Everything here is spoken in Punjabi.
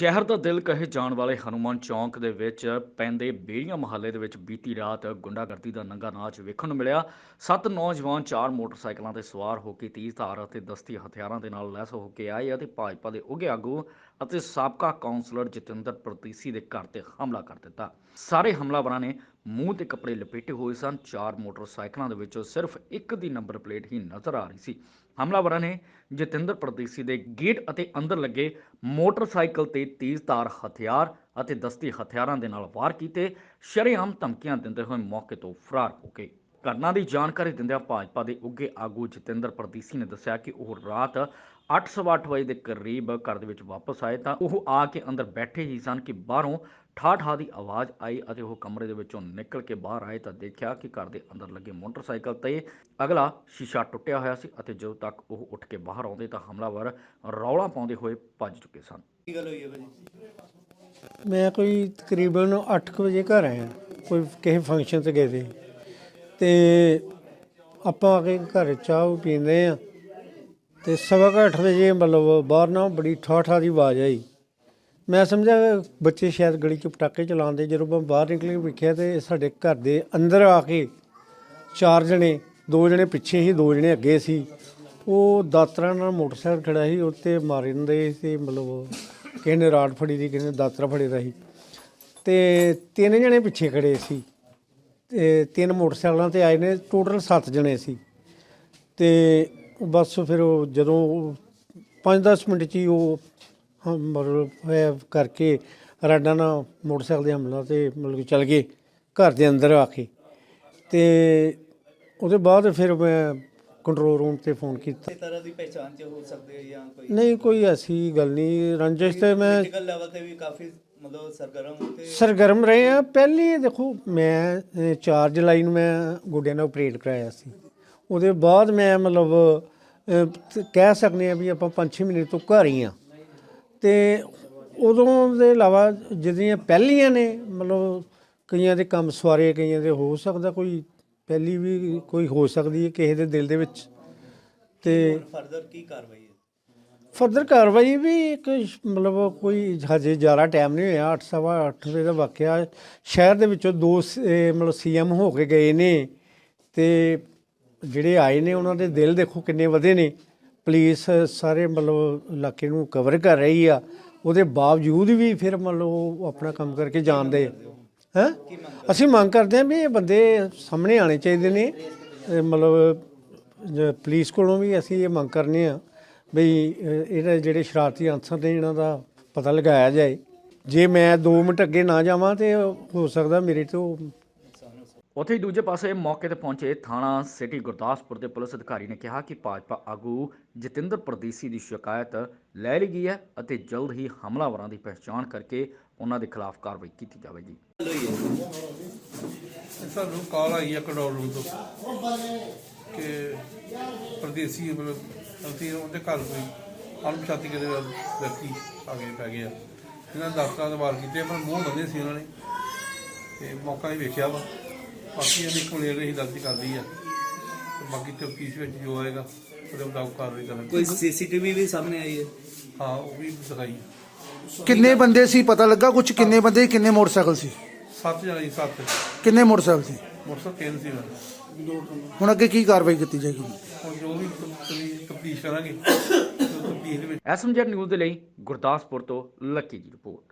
ਸ਼ਹਿਰ ਦਾ ਦਿਲ ਕਹੇ ਜਾਣ ਵਾਲੇ ਹਨੂਮਾਨ ਚੌਂਕ ਦੇ ਵਿੱਚ ਪੈਂਦੇ ਬੇੜੀਆਂ ਮਹੱਲੇ ਦੇ ਵਿੱਚ ਬੀਤੀ ਰਾਤ ਗੁੰਡਾਗਰਦੀ ਦਾ ਨੰਗਾ ਨਾਚ ਵੇਖਣ ਨੂੰ ਮਿਲਿਆ। ਸੱਤ ਨੌਜਵਾਨ, ਚਾਰ ਮੋਟਰਸਾਈਕਲਾਂ ਤੇ ਸਵਾਰ ਹੋ ਕੇ ਤੇਜ਼ ਧਾਰ ਅਤੇ ਦਸਤੀ ਹਥਿਆਰਾਂ ਦੇ ਨਾਲ ਲੈਸ ਹੋ ਕੇ ਆਏ ਅਤੇ ਭਾਜਪਾ ਦੇ ਉੱਘੇ ਆਗੂ ਅਤੇ ਸਾਬਕਾ ਕਾਉਂਸਲਰ ਜਤਿੰਦਰ ਪ੍ਰਤੀਸੀ ਦੇ ਘਰ ਤੇ ਹਮਲਾ ਕਰ ਦਿੱਤਾ। ਸਾਰੇ ਹਮਲਾਵਰਾਂ ਨੇ ਮੂੰਹ ਤੇ ਕੱਪੜੇ ਲਪੇਟੇ ਹੋਏ ਸਨ। ਚਾਰ ਮੋਟਰਸਾਈਕਲਾਂ ਦੇ ਵਿੱਚੋਂ ਸਿਰਫ ਇੱਕ ਦੀ ਨੰਬਰ ਪਲੇਟ ਹੀ ਨਜ਼ਰ ਆ ਰਹੀ ਸੀ। ਹਮਲਾਵਰਾਂ ਨੇ ਜਤਿੰਦਰ ਪ੍ਰਤੀਸੀ ਦੇ ਗੇਟ ਅਤੇ ਅੰਦਰ ਲੱਗੇ ਮੋਟਰਸਾਈਕਲ ਤੇ ਤੇਜ਼ਧਾਰ ਹਥਿਆਰ ਅਤੇ ਦਸਤੀ ਹਥਿਆਰਾਂ ਦੇ ਨਾਲ ਵਾਰ ਕੀਤੇ, ਸ਼ਰੇਆਮ ਧਮਕੀਆਂ ਦਿੰਦੇ ਹੋਏ ਮੌਕੇ ਤੋਂ ਫਰਾਰ ਹੋ ਗਏ। ਘਟਨਾ ਦੀ ਜਾਣਕਾਰੀ ਦਿੰਦਿਆਂ ਭਾਜਪਾ ਦੇ ਉੱਘੇ ਆਗੂ ਜਤਿੰਦਰ ਪ੍ਰਦੀਸੀ ਨੇ ਦੱਸਿਆ ਕਿ ਉਹ ਰਾਤ 8:30 ਵਜੇ ਦੇ ਕਰੀਬ ਘਰ ਦੇ ਵਿੱਚ ਵਾਪਸ ਆਏ ਤਾਂ ਉਹ ਆ ਕੇ ਅੰਦਰ ਬੈਠੇ ਹੀ ਸਨ ਕਿ ਬਾਹਰੋਂ ਠਾਠਾ ਦੀ ਆਵਾਜ਼ ਆਈ ਅਤੇ ਉਹ ਕਮਰੇ ਦੇ ਵਿੱਚੋਂ ਨਿਕਲ ਕੇ ਬਾਹਰ ਆਏ ਤਾਂ ਦੇਖਿਆ ਕਿ ਘਰ ਦੇ ਅੰਦਰ ਲੱਗੇ ਮੋਟਰਸਾਈਕਲ ਤੇ ਅਗਲਾ ਸ਼ੀਸ਼ਾ ਟੁੱਟਿਆ ਹੋਇਆ ਸੀ ਅਤੇ ਜਦੋਂ ਤੱਕ ਉਹ ਉੱਠ ਕੇ ਬਾਹਰ ਆਉਂਦੇ ਤਾਂ ਹਮਲਾਵਰ ਰੌਲਾ ਪਾਉਂਦੇ ਹੋਏ ਭੱਜ ਚੁੱਕੇ ਸਨ। ਕੀ ਗੱਲ ਹੋਈ ਹੈ ਭਾਜੀ? ਮੈਂ ਕੋਈ ਤਕਰੀਬਨ 8 ਵਜੇ ਘਰ ਆਇਆ। ਕੋਈ ਕਿਸੇ ਫੰਕਸ਼ਨ ਤੇ ਗਏ ਸੀ। ਤੇ ਆਪਾਂ ਆ ਕੇ ਘਰ ਚਾਹ ਪੀਂਦੇ ਆ। ਤੇ ਸਵਾ ਕੁ ਅੱਠ ਵਜੇ ਮਤਲਬ ਬਾਹਰ ਨਾ ਬੜੀ ਠਾਠਾ ਦੀ ਆਵਾਜ਼ ਆਈ। ਮੈਂ ਸਮਝਿਆ ਬੱਚੇ ਸ਼ਾਇਦ ਗਲੀ 'ਚ ਪਟਾਕੇ ਚਲਾਉਂਦੇ, ਜਦੋਂ ਮੈਂ ਬਾਹਰ ਨਿਕਲ ਕੇ ਵੇਖਿਆ ਤੇ ਸਾਡੇ ਘਰ ਦੇ ਅੰਦਰ ਆ ਕੇ ਚਾਰ ਜਣੇ, ਦੋ ਜਣੇ ਪਿੱਛੇ ਹੀ ਦੋ ਜਣੇ ਅੱਗੇ ਸੀ। ਉਹ ਦਾਤਰਾ ਨਾਲ ਮੋਟਰਸਾਈਕਲ ਖੜਾ ਸੀ, ਉੱਤੇ ਮਾਰਨ ਦੇ ਸੀ, ਮਤਲਬ ਕਿਸੇ ਨੇ ਰਾਡ ਫੜੀ ਦੀ, ਕਿਸੇ ਨੇ ਦਾਤਰਾ ਫੜੀ ਦਾ ਸੀ। ਤੇ ਤਿੰਨ ਜਣੇ ਪਿੱਛੇ ਖੜੇ ਸੀ। ਤੇ ਤਿੰਨ ਮੋਟਰਸਾਈਕਲਾਂ ਤੇ ਆਏ ਨੇ ਟੋਟਲ 7 ਜਣੇ ਸੀ। ਤੇ ਬਸ ਫਿਰ ਉਹ ਜਦੋਂ 5-10 ਮਿੰਟ ਚ ਹੀ ਉਹ ਹਮ ਮਤਲਬ ਇਹ ਕਰਕੇ ਰਾਡਾਂ ਨਾਲ ਮੋਟਰਸਾਈਕਲ ਦੇ ਹਮਲਾ ਤੇ ਮਤਲਬ ਕਿ ਚਲ ਗਏ ਘਰ ਦੇ ਅੰਦਰ ਆ ਕੇ। ਤੇ ਉਹਦੇ ਬਾਅਦ ਫਿਰ ਮੈਂ ਕੰਟਰੋਲ ਰੂਮ ਤੇ ਫੋਨ ਕੀਤਾ। ਇਸ ਤਰ੍ਹਾਂ ਦੀ ਪਹਿਚਾਣ ਚ ਹੋ ਸਕਦੇ ਆ ਜਾਂ ਕੋਈ ਨਹੀਂ ਕੋਈ ਐਸੀ ਗੱਲ ਨਹੀਂ। ਰੰਜਿਸ਼ ਤੇ ਮੈਂ ਪੋਲੀਟੀਕਲ ਲੈਵਲ ਤੇ ਵੀ ਕਾਫੀ ਮਤਲਬ ਸਰਗਰਮ ਤੇ ਸਰਗਰਮ ਰਹੇ ਆ। ਪਹਿਲੀ ਦੇਖੋ ਮੈਂ ਅਹ, 4 ਜੁਲਾਈ ਨੂੰ ਮੈਂ ਗੋਡਿਆਂ ਦਾ ਆਪਰੇਟ ਕਰਾਇਆ ਸੀ। ਉਹਦੇ ਬਾਅਦ ਮੈਂ ਮਤਲਬ ਕਹਿ ਸਕਦੇ ਆ ਵੀ ਆਪਾਂ 5-6 ਮਹੀਨੇ ਤੋਂ ਘਰ ਹੀ ਆ ਤੇ ਉਦੋਂ ਦੇ ਇਲਾਵਾ ਜਿਹੜੀਆਂ ਪਹਿਲੀਆਂ ਨੇ ਮਤਲਬ ਕਈਆਂ ਦੇ ਕੰਮ ਸਵਾਰੇ ਕਈਆਂ ਦੇ ਹੋ ਸਕਦਾ ਕੋਈ ਪਹਿਲੀ ਵੀ ਕੋਈ ਹੋ ਸਕਦੀ ਹੈ ਕਿਸੇ ਦੇ ਦਿਲ ਦੇ ਵਿੱਚ। ਤੇ ਫਰਦਰ ਕੀ ਕਾਰਵਾਈ ਫਰਦਰ ਕਾਰਵਾਈ ਵੀ ਇੱਕ ਮਤਲਬ ਕੋਈ ਹਜੇ ਜ਼ਿਆਦਾ ਟਾਈਮ ਨਹੀਂ ਹੋਇਆ 8 ਸਵਾ 8 ਵਜੇ ਦਾ ਵਾਕਿਆ ਸ਼ਹਿਰ ਦੇ ਵਿੱਚੋਂ ਦੋ ਸ- ਇਹ ਮਤਲਬ ਸੀਐਮ ਹੋ ਕੇ ਗਏ ਨੇ ਤੇ ਜਿਹੜੇ ਆਏ ਨੇ ਉਹਨਾਂ ਦੇ ਦਿਲ ਦੇਖੋ ਕਿੰਨੇ ਵਧੇ ਨੇ। ਪੁਲਿਸ ਸਾਰੇ ਮਤਲਬ ਇਲਾਕੇ ਨੂੰ ਕਵਰ ਕਰ ਰਹੀ ਆ, ਉਹਦੇ ਬਾਵਜੂਦ ਵੀ ਫਿਰ ਮਤਲਬ ਉਹ ਆਪਣਾ ਕੰਮ ਕਰਕੇ ਜਾਣਦੇ। ਹੈ? ਅਸੀਂ ਮੰਗ ਕਰਦੇ ਹਾਂ ਵੀ ਇਹ ਬੰਦੇ ਸਾਹਮਣੇ ਆਣੇ ਚਾਹੀਦੇ ਨੇ। ਇਹ ਮਤਲਬ ਜ- ਪੁਲਿਸ ਕੋਲੋਂ ਵੀ ਅਸੀਂ ਇਹ ਮੰਗ ਕਰਨੇ ਆ। ਬਈ ਇਹਦੇ ਜਿਹੜੇ ਸ਼ਰਾਰਤੀ ਅਨਸਰ ਨੇ ਇਹਨਾਂ ਦਾ ਪਤਾ ਲਗਾਇਆ ਜਾਏ। ਜੇ ਮੈਂ 2 ਮਿੰਟ ਅੱਗੇ ਨਾ ਜਾਵਾਂ ਤੇ ਹੋ ਸਕਦਾ ਮੇਰੇ ਤੋਂ ਉੱਥੇ ਹੀ ਦੂਜੇ ਪਾਸੇ ਮੌਕੇ ਤੇ ਪਹੁੰਚੇ ਥਾਣਾ ਸਿਟੀ ਗੁਰਦਾਸਪੁਰ ਦੇ ਪੁਲਿਸ ਅਧਿਕਾਰੀ ਨੇ ਕਿਹਾ ਕਿ ਭਾਜਪਾ ਆਗੂ ਜਤਿੰਦਰ ਪ੍ਰਦੀਸੀ ਦੀ ਸ਼ਿਕਾਇਤ ਲੈ ਲਈ ਗਈ ਹੈ ਅਤੇ ਜਲਦ ਹੀ ਹਮਲਾਵਰਾਂ ਦੀ ਪਛਾਣ ਕਰਕੇ ਉਹਨਾਂ ਦੇ ਖਿਲਾਫ ਕਾਰਵਾਈ ਕੀਤੀ ਜਾਵੇਗੀ। ਸਾਨੂੰ ਕਾਲ ਆਈ ਹੈ ਰੂਮ ਤੋਂ ਕਿ ਪਰਦੇਸੀ ਮਤਲਬ ਅਸੀਂ ਉਹਦੇ ਘਰ ਕੋਈ ਅਣਪਛਾਤੀ ਕਿਤੇ ਵਿਅਕਤੀ ਆ ਗਏ ਪੈ ਗਏ ਆ। ਇਹਨਾਂ ਦਸਤਾਂ ਦੇ ਵਾਰ ਕੀਤੇ ਪਰ ਮੂੰਹ ਬੰਦੇ ਸੀ ਉਹਨਾਂ ਨੇ। ਤੇ ਮੌਕਾ ਹੀ ਵੇਖਿਆ ਵਾ। ਬਾਕੀ ਇਹਦੀ ਕੰਪਲੇਂਟ ਅਸੀਂ ਦਰਜ ਕਰ ਲਈ ਆ। ਤੇ ਬਾਕੀ ਤਫਤੀਸ਼ ਵਿੱਚ ਜੋ ਆਏਗਾ ਉਹਦੇ ਮੁਤਾਬਕ ਕਾਰਵਾਈ ਕਰਾਂਗੇ। ਕੋਈ ਸੀਸੀਟੀਵੀ ਵੀ ਸਾਹਮਣੇ ਆਈ ਹੈ? ਹਾਂ ਉਹ ਵੀ ਦਿਖਾਈ ਕਿੰਨੇ ਬੰਦੇ ਸੀ ਪਤਾ ਲੱਗਾ ਕੁਝ ਕਿੰਨੇ ਬੰਦੇ ਕਿੰਨੇ ਮੋਟਰਸਾਈਕਲ ਸੀ? ਸੱਤ ਜਣੇ ਸੀ ਸੱਤ। ਕਿੰਨੇ ਮੋਟਰਸਾਈਕਲ ਸੀ? ਮੋਟਰਸਾਈਕਲ ਤਿੰਨ ਸੀ ਹੁਣ ਅੱਗੇ ਕੀ ਕਾਰਵਾਈ ਕੀਤੀ ਜਾਏਗੀ? ਤਫਤੀਸ਼ ਕਰਾਂਗੇ। ਐਸਐਮਜੈਡ ਨਿਊਜ਼ ਦੇ ਲਈ ਗੁਰਦਾਸਪੁਰ ਤੋਂ ਲੱਕੀ ਦੀ ਰਿਪੋਰਟ।